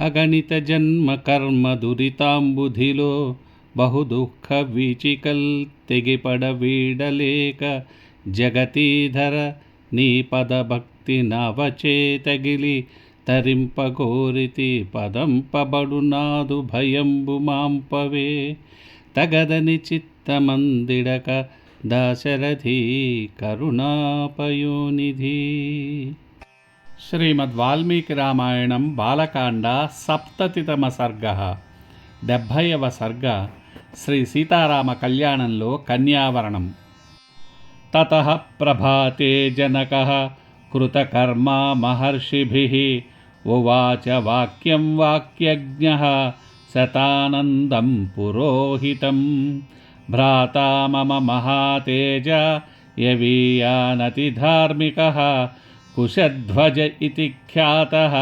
అగణిత జన్మ కర్మ దురితాంబుధిలో బహు దుఃఖ వీచికల్ తెగిపడ వీడలేక జగతీధర నీ పదభక్తి నవచే తగిలి తరింపగోరితి పదంపబడు నాదు భయంబు మాంపవే. తగదని చిత్తమందిడక దాశరథి కరుణాపయోనిధి. శ్రీమద్ వాల్మీకి రామాయణం బాలకాండ సప్తతితమ సర్గ డెబ్భైవ సర్గ శ్రీ సీతారామ కళ్యాణంలో కన్యావరణం. తత ప్రభాతే జనక. కృతకర్మా మహర్షిభి. ఉవాచ వాక్యం వాక్యజ్ఞ. శతానందం పురోహితం. భ్రాతా మమ మహాతేజ యవీయానతిధార్మికः कुशध्वज इति ख्यातः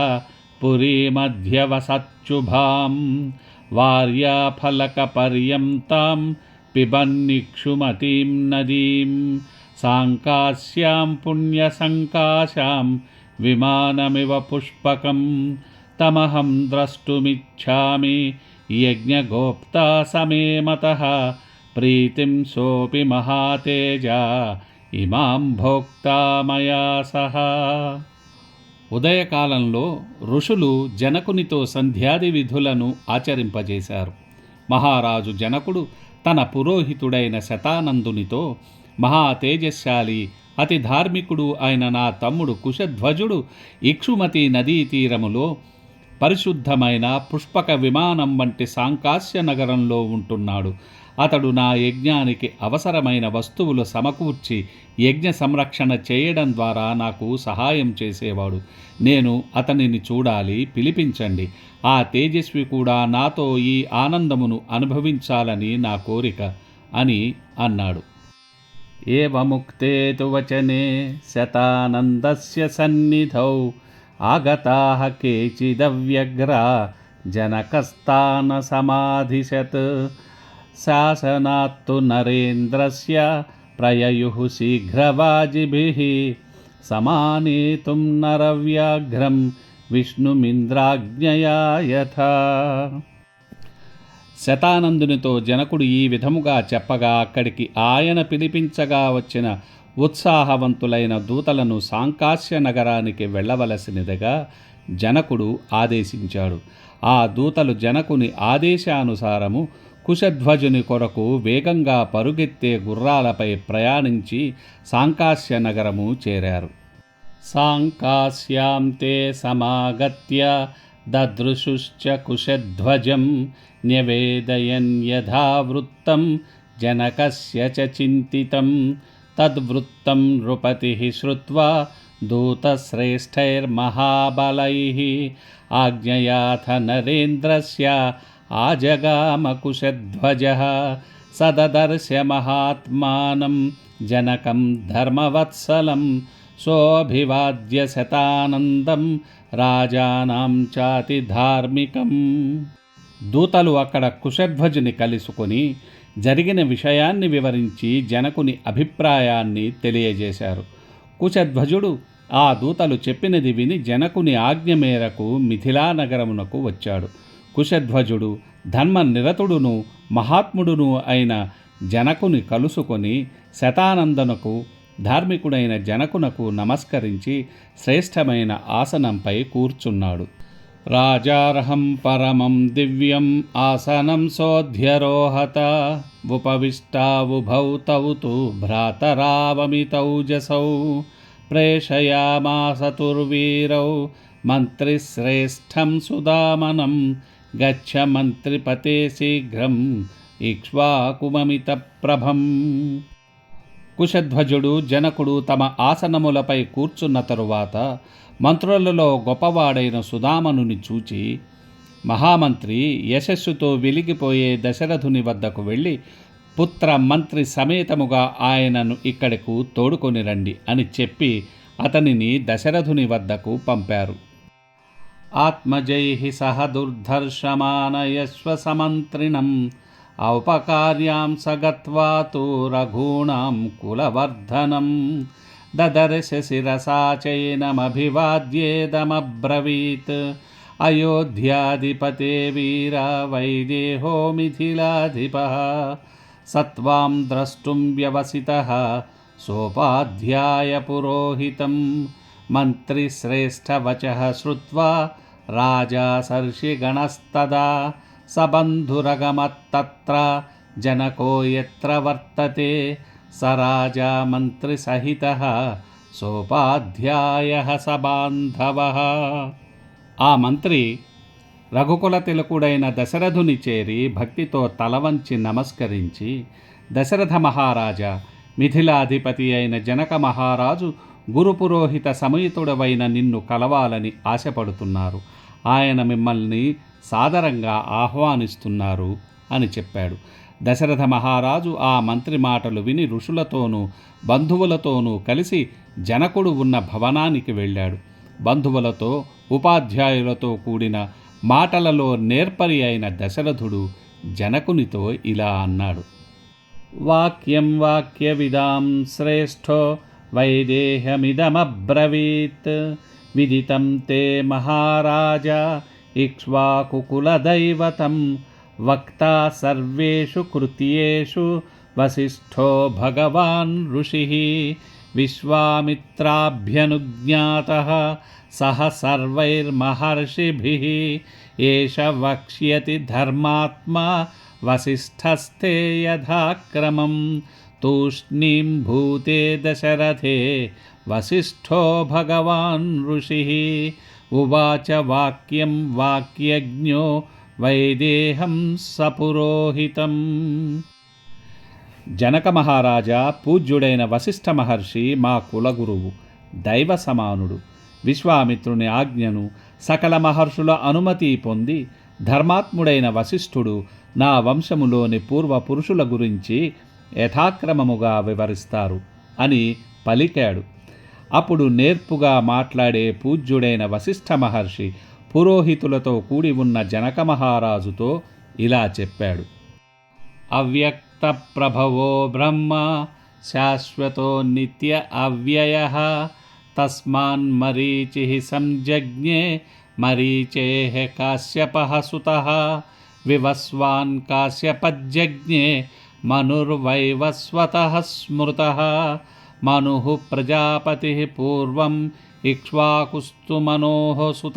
पुरीमध्यवसच्चुभां वार्याफलकपर्यन्तां पिबन्निक्षुमतीं नदीं साङ्कास्यां पुण्यसङ्काशां विमानमिव पुष्पकं तमहं द्रष्टुमिच्छामि यज्ञगोप्ता समे मतः प्रीतिं सोऽपि महातेजा ఇమాం భోక్తా మయా సహా. ఉదయకాలంలో ఋషులు జనకునితో సంధ్యాది విధులను ఆచరింపజేశారు. మహారాజు జనకుడు తన పురోహితుడైన శతానందునితో మహా తేజశాలి అతి ధార్మికుడు అయిన నా తమ్ముడు కుశధ్వజుడు ఇక్షుమతి నదీ తీరములో పరిశుద్ధమైన పుష్పక విమానం వంటి సాంకాస్య నగరంలో ఉంటున్నాడు. అతడు నా యజ్ఞానికి అవసరమైన వస్తువులు సమకూర్చి యజ్ఞ సంరక్షణ చేయడం ద్వారా నాకు సహాయం చేసేవాడు. నేను అతనిని చూడాలి పిలిపించండి. ఆ తేజస్వి కూడా నాతో ఈ ఆనందమును అనుభవించాలని నా కోరిక అని అన్నాడు. ఏవముక్తే వచనే శతానందస్య సన్నిధౌ ఆగతా కేచిదవ్యగ్ర జనకస్థాన సమాధిశత్ శాసనాత్తు నరేంద్రస్య ప్రయయుః శీఘ్రవాజిభిः సమానేతుం నరవ్యాఘ్రం విష్ణుమింద్రాజ్ఞయాయథ. శతానందునితో జనకుడు ఈ విధముగా చెప్పగా అక్కడికి ఆయన పిలిపించగా వచ్చిన ఉత్సాహవంతులైన దూతలను సాంకాశ్య నగరానికి వెళ్ళవలసినదిగా జనకుడు ఆదేశించాడు. ఆ దూతలు జనకుని ఆదేశానుసారము కుశధ్వజుని కొరకు వేగంగా పరుగెత్తే గుర్రాలపై ప్రయాణించి సాంకాస్య నగరము చేరారు. సాంకాస్యాం తే సమాగత్య దదృశుశ్చ కుశధ్వజం న్యవేదయన్ యథావృత్తం జనకస్య చ చింతితం. తద్వృత్తం నృపతి శ్రుత్వా దూతశ్రేష్టైర్మహాబలై ఆజ్ఞయాథ నరేంద్రస్య ఆజగామకుశధ్వజः సదదర్శ మహాత్మానం జనకం ధర్మవత్సలం సోభివాద్య శతానందం రాజానాం చాతి ధార్మికం దూతలు అక్కడ కుశధ్వజుని కలుసుకొని జరిగిన విషయాన్ని వివరించి జనకుని అభిప్రాయాన్ని తెలియజేశారు. కుశధ్వజుడు ఆ దూతలు చెప్పినది విని జనకుని ఆజ్ఞ మేరకు మిథిలా నగరమునకు వచ్చాడు. కుశధ్వజుడు ధర్మ నిరతుడును మహాత్ముడును అయిన జనకుని కలుసుకొని శతానందనకు ధార్మికుడైన జనకునకు నమస్కరించి శ్రేష్టమైన ఆసనంపై కూర్చున్నాడు. రాజార్హం పరమం దివ్యం ఆసనం సోధ్యరోహత ఉపవిష్టావుభౌ తౌ తు భ్రాతరావమితౌజసౌ ప్రేషయామాసతుర్వీరౌ మంత్రిశ్రేష్టం సుదామనం గచ్చ మంత్రిపతే శీఘ్రం ఇక్ష్వాకుమమితప్రభం కుశధ్వజుడు జనకుడు తమ ఆసనములపై కూర్చున్న తరువాత మంత్రులలో గొప్పవాడైన సుదామనుని చూచి మహామంత్రి యశస్సుతో వెలిగిపోయే దశరథుని వద్దకు వెళ్ళి పుత్ర మంత్రి సమేతముగా ఆయనను ఇక్కడకు తోడుకొని రండి అని చెప్పి అతనిని దశరథుని వద్దకు పంపారు. आत्मजैः सह दुर्धर्षमानयश्व समन्त्रिणम् औपकार्यां स गत्वा तु रघूणां कुलवर्धनं ददर्श शिरसा चैनमभिवाद्येदमब्रवीत्। अयोध्याधिपते वीरा वैदेहो मिथिलाधिपः। स त्वां द्रष्टुं व्यवसितः सोपाध्यायपुरोहितं मन्त्रिश्रेष्ठवचः श्रुत्वा राजा सर्षिगणस्तदा स बन्धुरगमत्तत्र जनको यत्र वर्तते स राजा मन्त्रिसहितः సోపాధ్యాయ సబాంధవ ఆ మంత్రి రఘుకుల తిలకుడైన దశరథుని చేరి భక్తితో తలవంచి నమస్కరించి దశరథ మహారాజా మిథిలాధిపతి అయిన జనక మహారాజు గురుపురోహిత సమయుతుడవైన నిన్ను కలవాలని ఆశపడుతున్నారు. ఆయన మిమ్మల్ని సాదరంగా ఆహ్వానిస్తున్నారు అని చెప్పాడు. దశరథ మహారాజు ఆ మంత్రి మాటలు విని ఋషులతోనూ బంధువులతోనూ కలిసి జనకుడు ఉన్న భవనానికి వెళ్ళాడు. బంధువులతో ఉపాధ్యాయులతో కూడిన మాటలలో నేర్పరి అయిన దశరథుడు జనకునితో ఇలా అన్నాడు. వాక్యం వాక్య విదాం శ్రేష్ఠో वैदेहमिदमब्रवीत्। विदितं ते महाराज इक्ष्वाकुकुलदैवतं। वक्ता सर्वेषु कृत्येषु वसिष्ठो भगवान् ऋषिः। विश्वामित्राभ्यनुज्ञातः सह सर्वैर्महर्षिभिः। एष वक्ष्यति धर्मात्मा वसिष्ठस्ते यथा తూష్ణీం భూతే దశరథే వసిష్ఠో భగవాన్ ऋषिः। ఉవాచ వాక్యం వాక్యజ్ఞో వైదేహం సపురోహితం జనక మహారాజా పూజ్యుడైన వశిష్ఠ మహర్షి మా కులగురువు దైవ సమానుడు విశ్వామిత్రుని ఆజ్ఞను సకల మహర్షుల అనుమతి పొంది ధర్మాత్ముడైన వశిష్ఠుడు నా వంశములోని పూర్వ పురుషుల గురించి యథాక్రమముగా వివరిస్తారు అని పలికాడు. అప్పుడు నేర్పుగా మాట్లాడే పూజ్యుడైన వశిష్ఠ మహర్షి పురోహితులతో కూడి ఉన్న జనక మహారాజుతో ఇలా చెప్పాడు. అవ్యక్త ప్రభవో బ్రహ్మ శాశ్వతో నిత్య అవ్యయ తస్మాన్ మరీచి సంజజ్ఞే మరీచే కాశ్యప సుత వివస్వాన్ కాశ్యపజ్ఞే మనుర్వైవస్వత స్మృత మను ప్రజాపతి పూర్వం ఇక్ష్వాకుస్తు మనోః సుత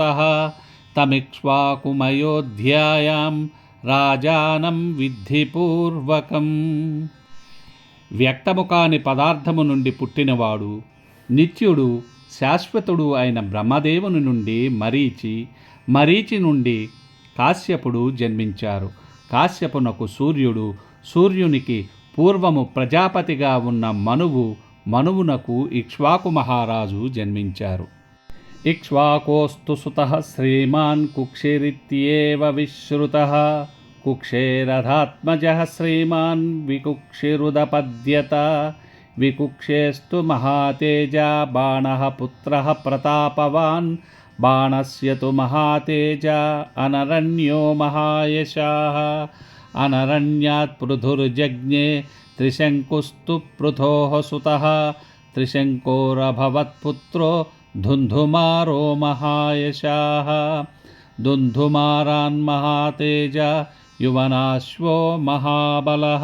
తమిక్ష్వాకుమయోధ్యాయాం రాజానం విద్ధిపూర్వకం వ్యక్తము కాని పదార్థము నుండి పుట్టినవాడు నిత్యుడు శాశ్వతుడు అయిన బ్రహ్మదేవుని నుండి మరీచి మరీచి నుండి కాశ్యపుడు జన్మించారు. కాశ్యపునకు సూర్యుడు సూర్యునికి పూర్వము ప్రజాపతిగా ఉన్న మనువు మనువునకు ఇక్ష్వాకు మహారాజు జన్మించారు. ఇక్ష్వాకోస్తు సుత శ్రీమాన్ కుక్షిరిత్యేవ విశ్రుత కుక్షేరథాత్మజ శ్రీమాన్ వికుక్షిరుదపద్యత వికుక్షేస్తు మహాతేజ బాణ పుత్ర ప్రతాపవాన్ బాణస్య తు మహాతేజ అనరణ్యో మహాయశా అనరణ్యాత్ పృథుర్జజ్ఞే త్రిశంకుస్తు పృథోః సుతः త్రిశంకోరభవత్పుత్రో ధుంధుమారో మహాయశాः దుంధుమారాన్ మహాతేజ యువనాశ్వో మహాబలః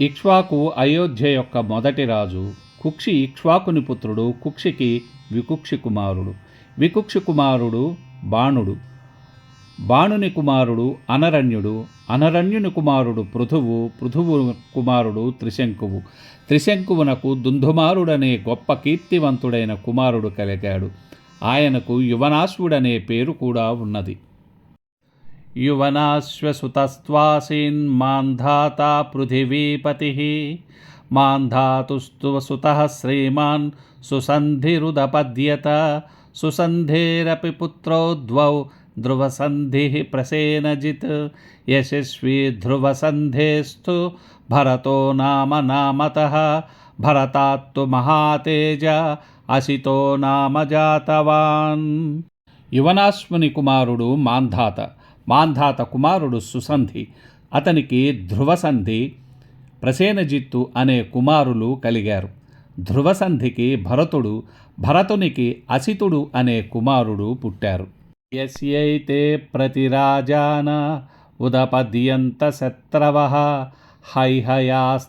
ఇక్ష్వాకు అయోధ్య యొక్క మొదటి రాజు కుక్షి ఇక్ష్వాకుని పుత్రుడు కుక్షికి వికుక్షి కుమారుడు వికుక్షి కుమారుడు బాణుడు. బాణుని కుమారుడు అనరణ్యుడు అనరణ్యుని కుమారుడు పృథువు పృథువు కుమారుడు త్రిశంకువు. త్రిశంకువునకు దుంధుమారుడనే గొప్ప కీర్తివంతుడైన కుమారుడు కలిగాడు. ఆయనకు యువనాశ్వుడనే పేరు కూడా ఉన్నది. యువనాశ్వసుతస్త్వాసీన్ మాంధాత పృథివీపతి. మాంధాతుస్తు సుత శ్రీమాన్ సుసంధిరుదపద్యత. సుసంధేరపి పుత్రౌ ద్వౌ ధ్రువసంధి ప్రసేనజిత్ యశస్వీ ధ్రువసంధేస్తు భరతో నామ నామత భరతాత్తు మహాతేజ అసితో నామ జాతవాన్. యువనాశ్విని కుమారుడు మాంధాత మాంధాత కుమారుడు సుసంధి అతనికి ధ్రువసంధి ప్రసేనజిత్తు అనే కుమారులు కలిగారు. ధ్రువసంధికి భరతుడు భరతునికి అసితుడు అనే కుమారుడు పుట్టారు. యస్యైతే ప్రతిరాజాన ఉదపద్యంత శత్రవ హైహయాస్తాళజంఘాశ్చ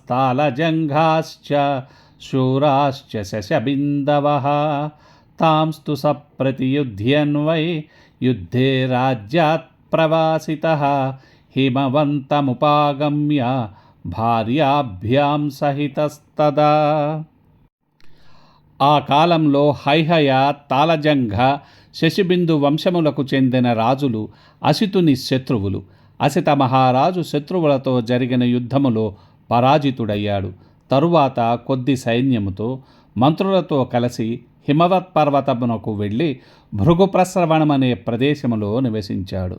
శూరాశ్చ శశబిందవ తాంస్తు సప్రతియుధ్యన్వై యుద్ధే రాజ్యాత్ ప్రవాసిత హిమవంతముపాగమ్య భార్యాభ్యాం సహితస్తదా ఆ కాలంలో హైహయ తాళజంఘ శశిబిందు వంశములకు చెందిన రాజులు అసితుని శత్రువులు. అసిత మహారాజు శత్రువులతో జరిగిన యుద్ధములో పరాజితుడయ్యాడు. తరువాత కొద్ది సైన్యముతో మంత్రులతో కలిసి హిమవత్ పర్వతమునకు వెళ్ళి భృగుప్రస్రవణమనే ప్రదేశములో నివసించాడు.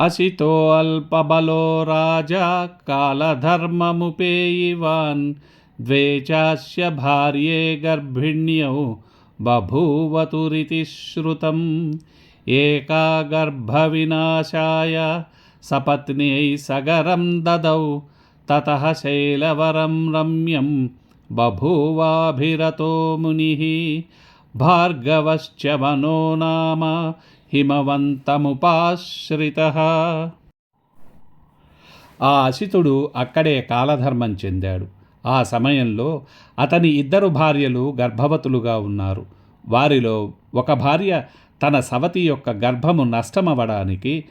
అసితో అల్పబలో రాజా కాలధర్మముపేయివాన్ ద్వేచాస్య భార్యే గర్భిణ్యౌ బభూవతురితి శ్రుతం ఏకా గర్భవినాశాయ సపత్న్యై సగరం దదౌ తత శైలవరం రమ్యం బభూవాభిరతో ముని భార్గవశ్చ వనో నామ హిమవంతముపాశ్రిత ఆ అసితుడు అక్కడే కాలధర్మం చెందాడు ఆ సమయంలో అతని ఇద్దరు భార్యలు గర్భవతులుగా ఉన్నారు. వారిలో ఒక భార్య తన సవతి యొక్క గర్భము నష్టమవ్వడానికి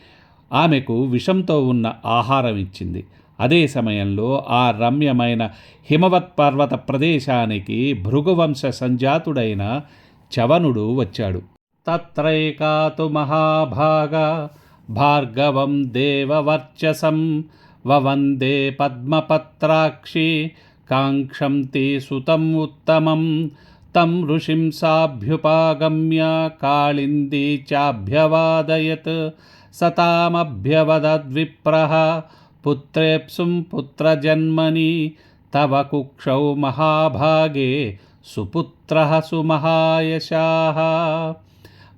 ఆమెకు విషంతో ఉన్న ఆహారం ఇచ్చింది. అదే సమయంలో ఆ రమ్యమైన హిమవత్ పర్వత ప్రదేశానికి భృగువంశ సంజాతుడైన చవనుడు వచ్చాడు. తత్రైకాతు మహాభాగ భార్గవం దేవవర్చసం వవందే పద్మపత్రాక్షి काङ्क्षं ते सुतम् उत्तमं तं ऋषिं साभ्युपागम्य कालिन्दी चाभ्यवादयत्। सतामभ्यवदद्विप्रः। पुत्रेप्सुं पुत्रजन्मनि। तव कुक्षौ महाभागे सुपुत्रः सुमहायशाः।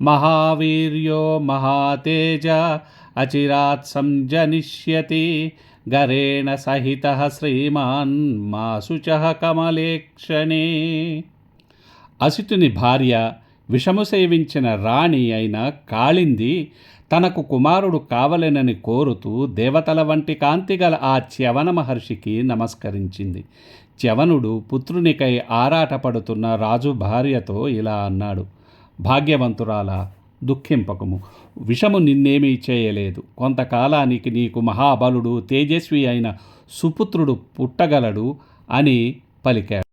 महावीर्यो महातेज। अचिरात् जनिष्यति గరేణ సహిత శ్రీమాన్ మాసుచ కమలేక్షణే. అసితుని భార్య విషము సేవించిన రాణి అయిన కాళింది తనకు కుమారుడు కావలేనని కోరుతూ దేవతల వంటి కాంతిగల ఆ చ్యవన మహర్షికి నమస్కరించింది. చ్యవనుడు పుత్రునికై ఆరాటపడుతున్న రాజు భార్యతో ఇలా అన్నాడు. భాగ్యవంతురాల దుఃఖింపకము. విషము నిన్నేమీ చేయలేదు. కొంతకాలానికి నీకు మహాబలుడు తేజస్వి అయిన సుపుత్రుడు పుట్టగలడు అని పలికాడు.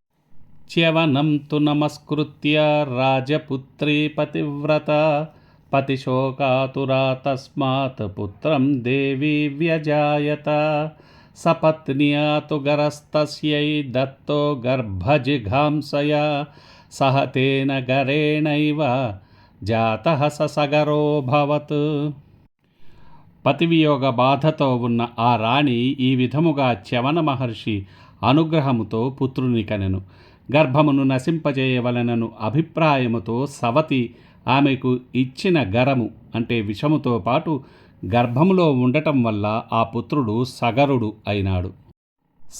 చ్యవనంతు నమస్కృత్య రాజపుత్రీ పతివ్రత పతిశోకాతురా తస్మాత్ పుత్రం దేవీ వ్యజాయత సపత్న్యా తు గరస్తస్యై దత్తో గర్భజిఘాంసయా సహ తేన గరేణైవ జాతః స సగరోభవత్ పతివియోగ బాధతో ఉన్న ఆ రాణి ఈ విధముగా చ్యవన మహర్షి అనుగ్రహముతో పుత్రుని కనెను. గర్భమును నశింపజేయవలనను అభిప్రాయముతో సవతి ఆమెకు ఇచ్చిన గరము అంటే విషముతో పాటు గర్భములో ఉండటం వల్ల ఆ పుత్రుడు సగరుడు అయినాడు.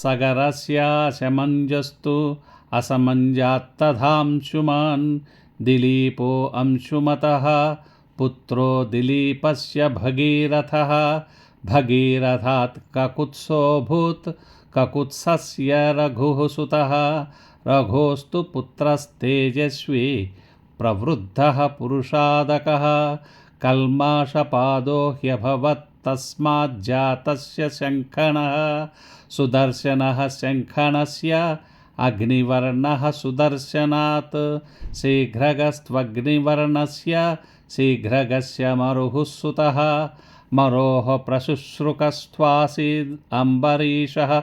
సగరస్యాశమంజస్తు అసమంజాత్తధాంశుమాన్ दिलीपो अंशुमतः, पुत्रो दिलीपस्य भगीरथः। भगीरथात् ककुत्सोऽभूत्, ककुत्सस्य रघुः सुतः। रघोस्तु पुत्रस्तेजस्वी, प्रवृद्धः पुरुषादकः। कल्माषपादो ह्यभवत्तस्माज्जातस्य शङ्खणः सुदर्शनः शङ्खणस्य శంఖణస్య అగ్నివర్ణः సుదర్శనాత్ శీఘ్రగస్త్వగ్నివర్ణస్య శీఘ్రగస్య మరుః సుతः మరోః ప్రశుశ్రుకస్త్వాసీద్ అంబరీషः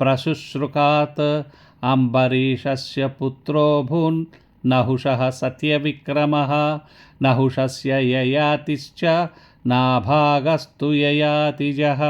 ప్రశుశ్రుకాత్ అంబరీషస్య పుత్రో భూన్ నహుషः సత్యవిక్రమः నహుషస్య యయాతిశ్చ నాభాగస్తు యయాతిజः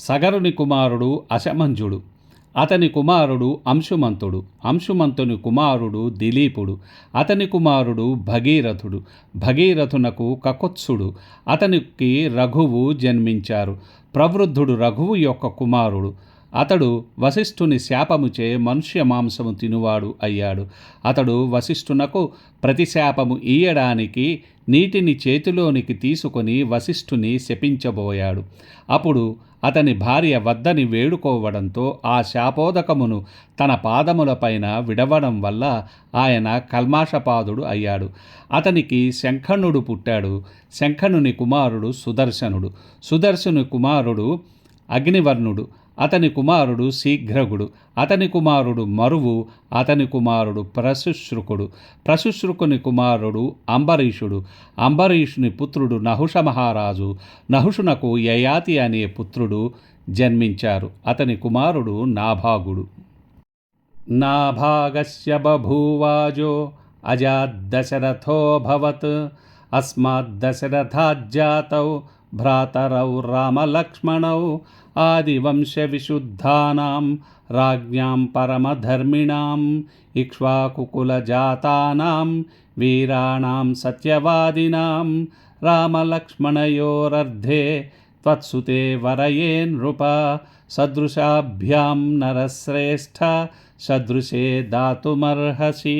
సగరుని కుమారుడు అశమంజుడు అతని కుమారుడు అంశుమంతుడు. అంశుమంతుని కుమారుడు దిలీపుడు. అతని కుమారుడు భగీరథుడు. భగీరథునకు కకుత్సుడు. అతనికి రఘువు జన్మించారు. ప్రవృద్ధుడు రఘువు యొక్క కుమారుడు. అతడు వశిష్ఠుని శాపముచే మనుష్య మాంసము తినువాడు అయ్యాడు. అతడు వశిష్ఠునకు ప్రతిశాపము ఇయ్యడానికి నీటిని చేతిలోనికి తీసుకొని వశిష్ఠుని శపించబోయాడు. అప్పుడు అతని భార్య వద్దని వేడుకోవడంతో ఆ శాపోదకమును తన పాదములపైన విడవడం వల్ల ఆయన కల్మాషపాదుడు అయ్యాడు. అతనికి శంఖనుడు పుట్టాడు. శంఖనుని కుమారుడు సుదర్శనుడు. సుదర్శను కుమారుడు అగ్నివర్ణుడు. అతని కుమారుడు శీఘ్రగుడు అతని కుమారుడు మరువు అతని కుమారుడు ప్రశుశ్రుకుడు ప్రశుశ్రుకుని కుమారుడు అంబరీషుడు అంబరీషుని పుత్రుడు నహుష మహారాజు నహుషునకు యయాతి అనే పుత్రుడు జన్మించారు. అతని కుమారుడు నాభాగుడు. నాభాగస్య బూవాజో అజాద్దశరథోభవత్ అస్మాద్దశరథాజ్జాతౌ भ्रातरौ रामलक्ष्मणौ आदिवंशविशुद्धानां राज्ञां परमधर्मिणाम् इक्ष्वाकुकुलजातानां वीराणां सत्यवादिनां रामलक्ष्मणयोरर्धे त्वत्सुते वरये नृप सदृशाभ्यां नरश्रेष्ठ सदृशे दातुमर्हसि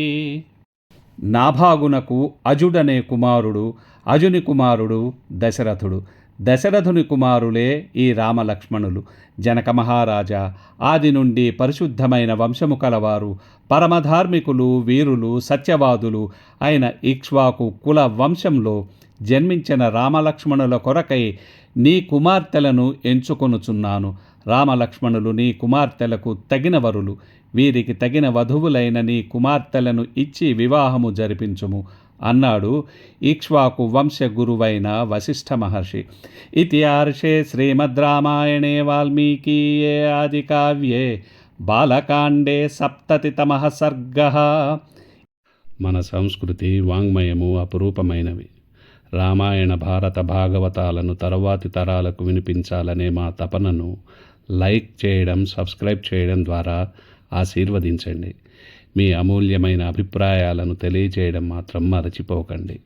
నాభాగునకు అజుడనే కుమారుడు అజుని కుమారుడు దశరథుడు దశరథుని కుమారులే ఈ రామలక్ష్మణులు. జనక మహారాజా ఆది నుండి పరిశుద్ధమైన వంశము కలవారు పరమధార్మికులు వీరులు సత్యవాదులు అయిన ఇక్ష్వాకు కుల వంశంలో జన్మించిన రామలక్ష్మణుల కొరకై నీ కుమార్తెలను ఎంచుకొనుచున్నాను. రామలక్ష్మణులు నీ కుమార్తెలకు తగిన వరులు వీరికి తగిన వధువులైన నీ కుమార్తెలను ఇచ్చి వివాహము జరిపించుము. అన్నాడు ఈక్ష్వాకు వంశగురువైన వశిష్ఠ మహర్షి. ఇతిహార్షే శ్రీమద్ రామాయణే వాల్మీకీయే ఆది కావ్యే బాలకాండే సప్తతితమ సర్గ. మన సంస్కృతి వాంగ్మయము అపురూపమైనవి. రామాయణ భారత భాగవతాలను తరువాతి తరాలకు వినిపించాలనే మా తపనను లైక్ చేయడం సబ్స్క్రైబ్ చేయడం ద్వారా ఆశీర్వదించండి. మీ అమూల్యమైన అభిప్రాయాలను తెలియజేయడం మాత్రం మరచిపోకండి.